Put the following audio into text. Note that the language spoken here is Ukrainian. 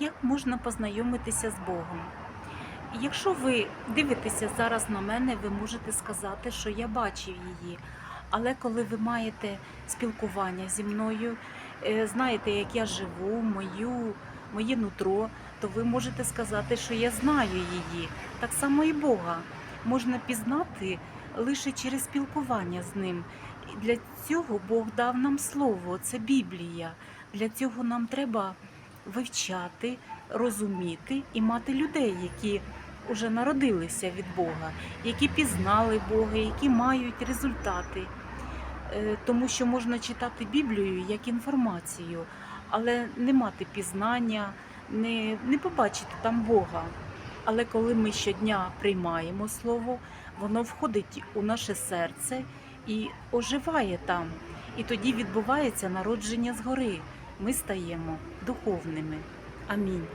як можна познайомитися з Богом. Якщо ви дивитеся зараз на мене, ви можете сказати, що я бачив її. Але коли ви маєте спілкування зі мною, е, знаєте, як я живу, мою, моє нутро, то ви можете сказати, що я знаю її. Так само і Бога можна пізнати лише через спілкування з ним. Для цього Бог дав нам слово, це Біблія. Для цього нам треба вивчати, розуміти і мати людей, які вже народилися від Бога, які пізнали Бога, які мають результати. Е, Тому що можна читати Біблію як інформацію, але не мати пізнання, не, не побачити там Бога. Але коли ми щодня приймаємо слово, воно входить у наше серце і оживає там. І тоді відбувається народження згори. Ми стаємо духовними. Амінь.